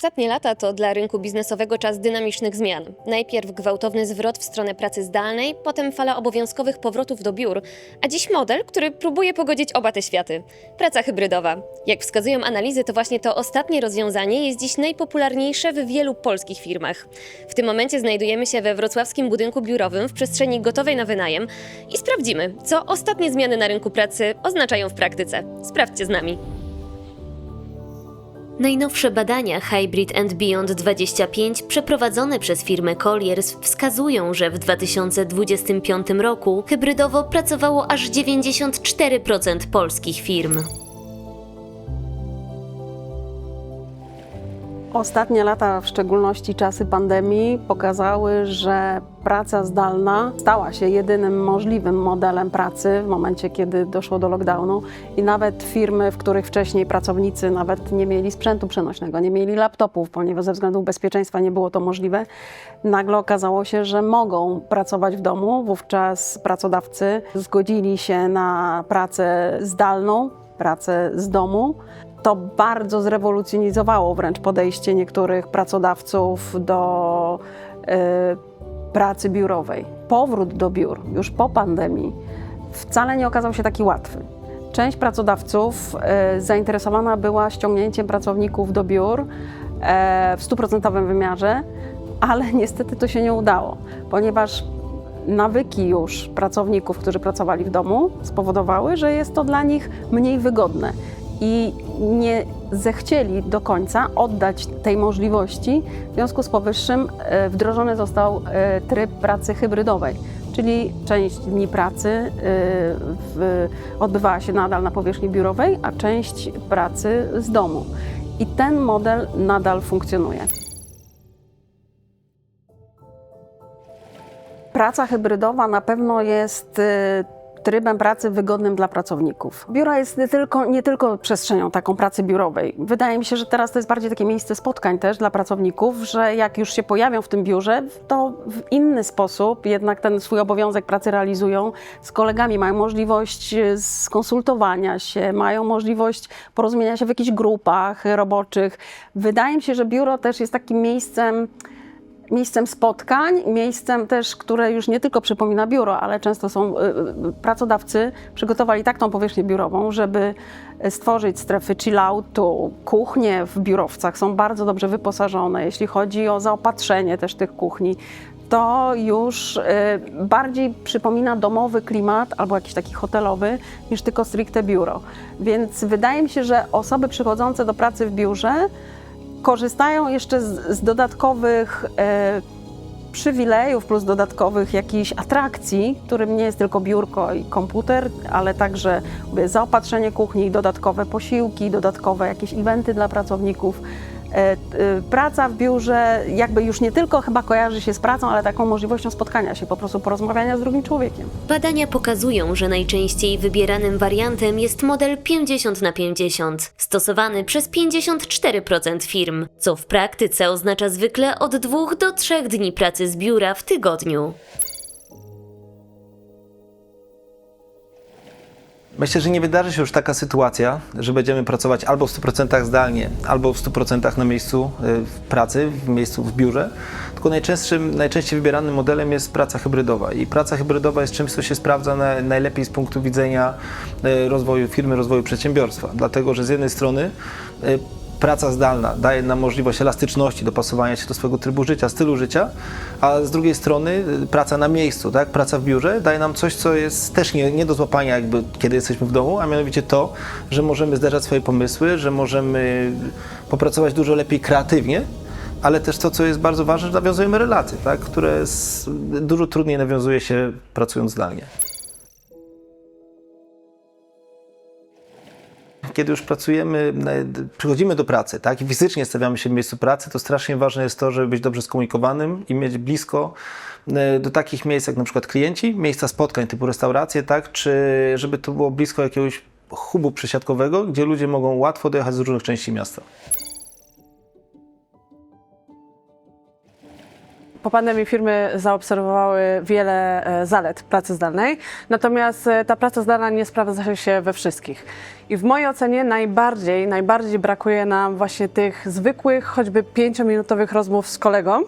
Ostatnie lata to dla rynku biznesowego czas dynamicznych zmian. Najpierw gwałtowny zwrot w stronę pracy zdalnej, potem fala obowiązkowych powrotów do biur, a dziś model, który próbuje pogodzić oba te światy. Praca hybrydowa. Jak wskazują analizy, to właśnie to ostatnie rozwiązanie jest dziś najpopularniejsze w wielu polskich firmach. W tym momencie znajdujemy się we wrocławskim budynku biurowym w przestrzeni gotowej na wynajem i sprawdzimy, co ostatnie zmiany na rynku pracy oznaczają w praktyce. Sprawdźcie z nami. Najnowsze badania Hybrid and Beyond 25 przeprowadzone przez firmę Colliers wskazują, że w 2025 roku hybrydowo pracowało aż 94% polskich firm. Ostatnie lata, w szczególności czasy pandemii, pokazały, że praca zdalna stała się jedynym możliwym modelem pracy w momencie, kiedy doszło do lockdownu. I nawet firmy, w których wcześniej pracownicy nawet nie mieli sprzętu przenośnego, nie mieli laptopów, ponieważ ze względów bezpieczeństwa nie było to możliwe, nagle okazało się, że mogą pracować w domu. Wówczas pracodawcy zgodzili się na pracę zdalną, pracę z domu. To bardzo zrewolucjonizowało wręcz podejście niektórych pracodawców do y, pracy biurowej. Powrót do biur już po pandemii wcale nie okazał się taki łatwy. Część pracodawców y, zainteresowana była ściągnięciem pracowników do biur y, w stuprocentowym wymiarze, ale niestety to się nie udało, ponieważ nawyki już pracowników, którzy pracowali w domu, spowodowały, że jest to dla nich mniej wygodne i nie zechcieli do końca oddać tej możliwości. W związku z powyższym e, wdrożony został e, tryb pracy hybrydowej, czyli część dni pracy e, odbywała się nadal na powierzchni biurowej, a część pracy z domu. I ten model nadal funkcjonuje. Praca hybrydowa na pewno jest trybem pracy wygodnym dla pracowników. Biuro jest nie tylko, nie tylko przestrzenią taką pracy biurowej. Wydaje mi się, że teraz to jest bardziej takie miejsce spotkań też dla pracowników, że jak już się pojawią w tym biurze, to w inny sposób jednak ten swój obowiązek pracy realizują z kolegami, mają możliwość y, skonsultowania się, mają możliwość porozumienia się w jakichś grupach roboczych. Wydaje mi się, że biuro też jest takim miejscem, miejscem spotkań, miejscem też, które już nie tylko przypomina biuro, ale często są y, y, pracodawcy przygotowali tak tą powierzchnię biurową, żeby stworzyć strefy chilloutu, kuchnie w biurowcach są bardzo dobrze wyposażone, jeśli chodzi o zaopatrzenie też tych kuchni. To już y, bardziej przypomina domowy klimat albo jakiś taki hotelowy niż tylko stricte biuro. Więc wydaje mi się, że osoby przychodzące do pracy w biurze korzystają jeszcze z, z dodatkowych e, przywilejów plus dodatkowych jakichś atrakcji, którym nie jest tylko biurko i komputer, ale także zaopatrzenie kuchni, dodatkowe posiłki, dodatkowe jakieś eventy dla pracowników. E, e, Praca w biurze jakby już nie tylko chyba kojarzy się z pracą, ale taką możliwością spotkania się, po prostu porozmawiania z drugim człowiekiem. Badania pokazują, że najczęściej wybieranym wariantem jest model 50 na 50, stosowany przez 54% firm, co w praktyce oznacza zwykle od 2 do 3 dni pracy z biura w tygodniu. Myślę, że nie wydarzy się już taka sytuacja, że będziemy pracować albo w 100% zdalnie, albo w 100% na miejscu y, w pracy, w miejscu w biurze. Tylko najczęstszym, najczęściej wybieranym modelem jest praca hybrydowa. I praca hybrydowa jest czymś, co się sprawdza na, najlepiej z punktu widzenia y, rozwoju firmy, rozwoju przedsiębiorstwa. Dlatego, że z jednej strony y, praca zdalna daje nam możliwość elastyczności, dopasowania się do swojego trybu życia, stylu życia, a z drugiej strony y, praca na miejscu, tak? praca w biurze daje nam coś, co jest też nie, nie do złapania, jakby kiedy jesteśmy w domu, a mianowicie to, że możemy zderzać swoje pomysły, że możemy popracować dużo lepiej kreatywnie, ale też to, co jest bardzo ważne, że nawiązujemy relacje, tak? które s- dużo trudniej nawiązuje się pracując zdalnie. Kiedy już pracujemy, przychodzimy do pracy, tak, i fizycznie stawiamy się w miejscu pracy, to strasznie ważne jest to, żeby być dobrze skomunikowanym i mieć blisko e, do takich miejsc jak na przykład klienci, miejsca spotkań typu restauracje, tak, czy żeby to było blisko jakiegoś hubu przesiadkowego, gdzie ludzie mogą łatwo dojechać z różnych części miasta. po pandemii firmy zaobserwowały wiele e, zalet pracy zdalnej, natomiast e, ta praca zdalna nie sprawdza się we wszystkich. I w mojej ocenie najbardziej, najbardziej brakuje nam właśnie tych zwykłych, choćby pięciominutowych rozmów z kolegą,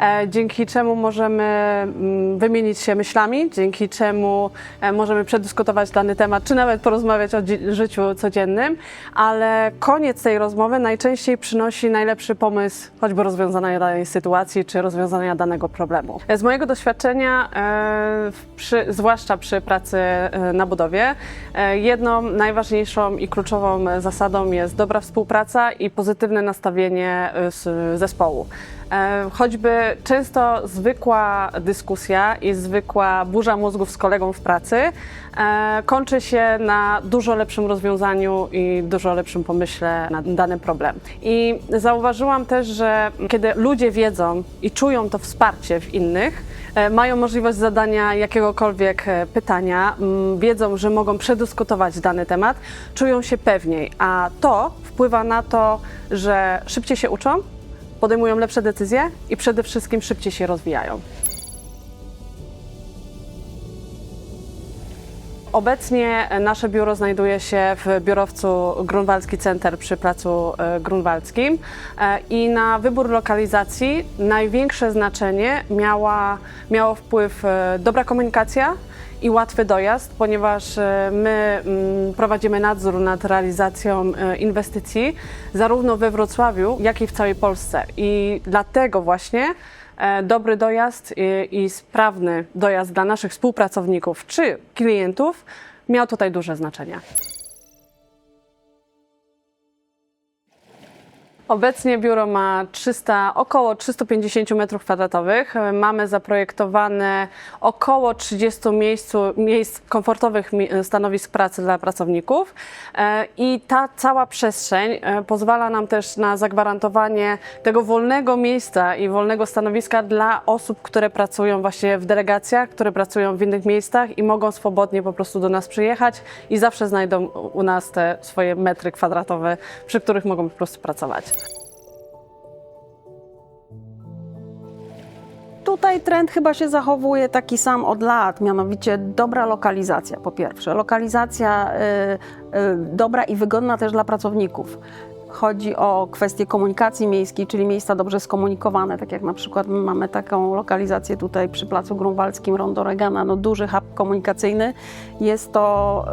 e, dzięki czemu możemy mm, wymienić się myślami, dzięki czemu e, możemy przedyskutować dany temat, czy nawet porozmawiać o życiu codziennym, ale koniec tej rozmowy najczęściej przynosi najlepszy pomysł, choćby rozwiązania danej sytuacji, czy rozwiązania danego problemu. Z mojego doświadczenia, e, przy, zwłaszcza przy pracy e, na budowie, e, jedną najważniejszą i kluczową zasadą jest dobra współpraca i pozytywne nastawienie z- zespołu. E, Choćby często zwykła dyskusja i zwykła burza mózgów z kolegą w pracy e, kończy się na dużo lepszym rozwiązaniu i dużo lepszym pomyśle na dany problem. I zauważyłam też, że kiedy ludzie wiedzą i czują to wsparcie w innych, e, mają możliwość zadania jakiegokolwiek pytania, wiedzą, że mogą przedyskutować dany temat, czują się pewniej, a to wpływa na to, że szybciej się uczą, podejmują lepsze decyzje i przede wszystkim szybciej się rozwijają. Obecnie nasze biuro znajduje się w biurowcu Grunwaldzki Center przy Placu e, Grunwaldzkim E, i na wybór lokalizacji największe znaczenie miała, miało wpływ e, dobra komunikacja i łatwy dojazd, ponieważ my mm, prowadzimy nadzór nad realizacją inwestycji zarówno we Wrocławiu, jak i w całej Polsce. I dlatego właśnie dobry dojazd i, i sprawny dojazd dla naszych współpracowników czy klientów miał tutaj duże znaczenie. Obecnie biuro ma 300, około 350 m2. Mamy zaprojektowane około 30 miejscu, miejsc komfortowych stanowisk pracy dla pracowników E, i ta cała przestrzeń e, pozwala nam też na zagwarantowanie tego wolnego miejsca i wolnego stanowiska dla osób, które pracują właśnie w delegacjach, które pracują w innych miejscach i mogą swobodnie po prostu do nas przyjechać i zawsze znajdą u nas te swoje metry kwadratowe, przy których mogą po prostu pracować. Tutaj trend chyba się zachowuje taki sam od lat, mianowicie dobra lokalizacja po pierwsze. Lokalizacja y, y, dobra i wygodna też dla pracowników. Chodzi o kwestię komunikacji miejskiej, czyli miejsca dobrze skomunikowane, tak jak na przykład my mamy taką lokalizację tutaj przy Placu Grunwaldzkim, Rondo Regana, no duży hub komunikacyjny. Jest to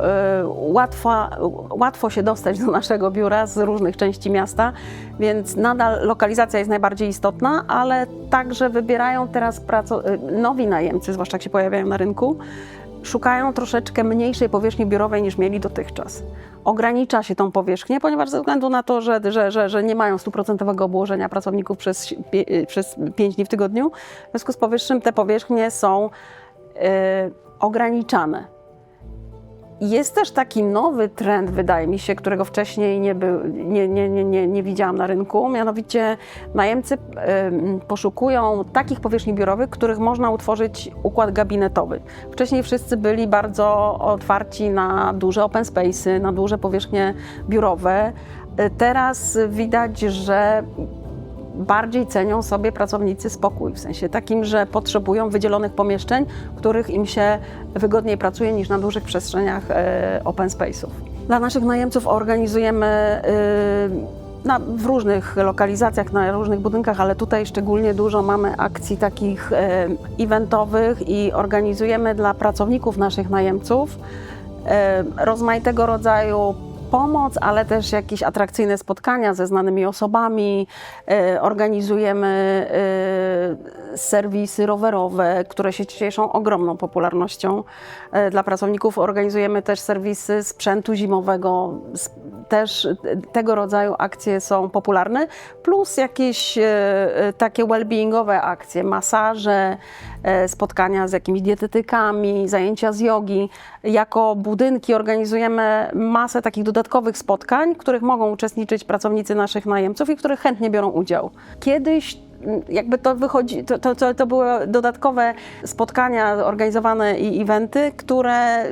y, łatwa, łatwo się dostać do naszego biura z różnych części miasta, więc nadal lokalizacja jest najbardziej istotna, ale także wybierają teraz y, nowi najemcy, zwłaszcza jak się pojawiają na rynku, szukają troszeczkę mniejszej powierzchni biurowej niż mieli dotychczas. Ogranicza się tą powierzchnię, ponieważ ze względu na to, że, że, że, że nie mają stuprocentowego obłożenia pracowników przez, przez 5 dni w tygodniu, w związku z powyższym te powierzchnie są y, ograniczane. Jest też taki nowy trend, wydaje mi się, którego wcześniej nie, był, nie, nie, nie, nie, nie widziałam na rynku. Mianowicie najemcy em, poszukują takich powierzchni biurowych, których można utworzyć układ gabinetowy. Wcześniej wszyscy byli bardzo otwarci na duże open space'y, na duże powierzchnie biurowe. E, Teraz widać, że bardziej cenią sobie pracownicy spokój, w sensie takim, że potrzebują wydzielonych pomieszczeń, w których im się wygodniej pracuje niż na dużych przestrzeniach e, open space'ów. Dla naszych najemców organizujemy e, na, w różnych lokalizacjach, na różnych budynkach, ale tutaj szczególnie dużo mamy akcji takich e, eventowych i organizujemy dla pracowników naszych najemców e, rozmaitego rodzaju pomoc, ale też jakieś atrakcyjne spotkania ze znanymi osobami. E, Organizujemy e, serwisy rowerowe, które się cieszą ogromną popularnością e, dla pracowników. Organizujemy też serwisy sprzętu zimowego. Też e, tego rodzaju akcje są popularne, plus jakieś e, takie well-beingowe akcje, masaże, spotkania z jakimiś dietetykami, zajęcia z jogi. Jako budynki organizujemy masę takich dodatkowych spotkań, w których mogą uczestniczyć pracownicy naszych najemców i w których chętnie biorą udział. Kiedyś jakby to wychodzi, to, to, to, były dodatkowe spotkania organizowane i eventy, które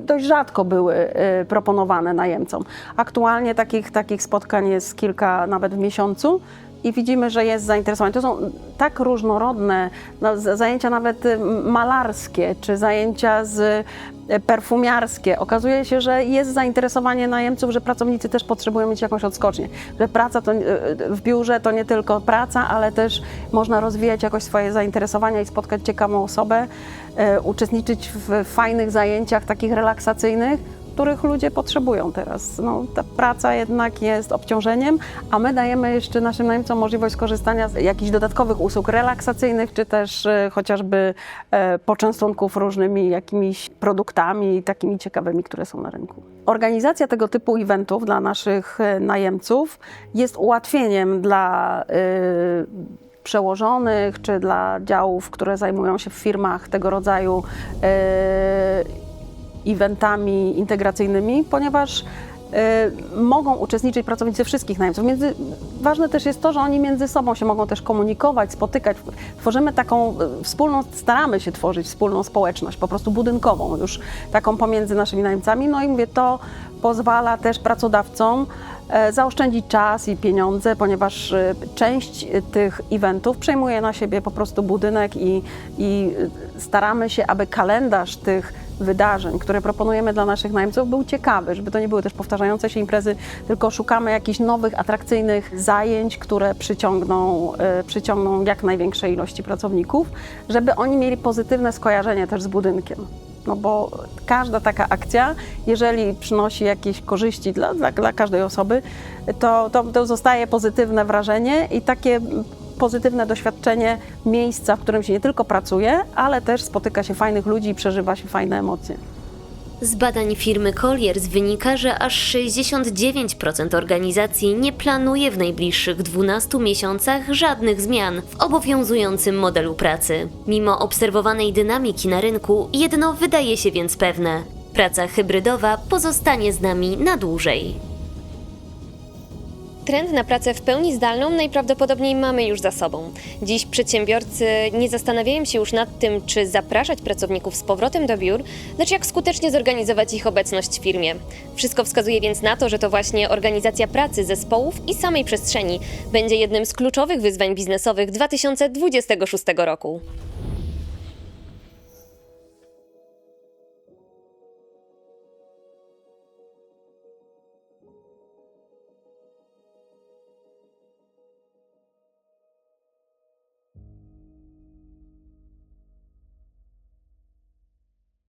dość rzadko były y, proponowane najemcom. Aktualnie takich, takich spotkań jest kilka nawet w miesiącu, i widzimy, że jest zainteresowanie. To są tak różnorodne no, zajęcia nawet y, malarskie, czy zajęcia z y, perfumiarskie. Okazuje się, że jest zainteresowanie najemców, że pracownicy też potrzebują mieć jakąś odskocznię. Że praca to, y, w biurze to nie tylko praca, ale też można rozwijać jakoś swoje zainteresowania i spotkać ciekawą osobę, uczestniczyć w fajnych zajęciach takich relaksacyjnych, których ludzie potrzebują teraz. No, ta praca jednak jest obciążeniem, a my dajemy jeszcze naszym najemcom możliwość skorzystania z jakichś dodatkowych usług relaksacyjnych, czy też e, chociażby e, poczęstunków różnymi jakimiś produktami takimi ciekawymi, które są na rynku. Organizacja tego typu eventów dla naszych e, najemców jest ułatwieniem dla e, przełożonych, czy dla działów, które zajmują się w firmach tego rodzaju e, eventami integracyjnymi, ponieważ y, mogą uczestniczyć pracownicy wszystkich najemców. Między, ważne też jest to, że oni między sobą się mogą też komunikować, spotykać. Tworzymy taką y, wspólną, staramy się tworzyć wspólną społeczność, po prostu budynkową, już taką pomiędzy naszymi najemcami. No i mówię, to pozwala też pracodawcom e, zaoszczędzić czas i pieniądze, ponieważ e, część e, tych eventów przejmuje na siebie po prostu budynek i, i staramy się, aby kalendarz tych wydarzeń, które proponujemy dla naszych najemców, był ciekawy, żeby to nie były też powtarzające się imprezy, tylko szukamy jakichś nowych, atrakcyjnych zajęć, które przyciągną, przyciągną jak największej ilości pracowników, żeby oni mieli pozytywne skojarzenie też z budynkiem. No bo każda taka akcja, jeżeli przynosi jakieś korzyści dla, dla, dla każdej osoby, to, to, to zostaje pozytywne wrażenie i takie pozytywne doświadczenie miejsca, w którym się nie tylko pracuje, ale też spotyka się fajnych ludzi i przeżywa się fajne emocje. Z badań firmy Colliers wynika, że aż 69% organizacji nie planuje w najbliższych 12 miesiącach żadnych zmian w obowiązującym modelu pracy. Mimo obserwowanej dynamiki na rynku, jedno wydaje się więc pewne: praca hybrydowa pozostanie z nami na dłużej. Trend na pracę w pełni zdalną najprawdopodobniej mamy już za sobą. Dziś przedsiębiorcy nie zastanawiają się już nad tym, czy zapraszać pracowników z powrotem do biur, lecz jak skutecznie zorganizować ich obecność w firmie. Wszystko wskazuje więc na to, że to właśnie organizacja pracy zespołów i samej przestrzeni będzie jednym z kluczowych wyzwań biznesowych 2026 roku.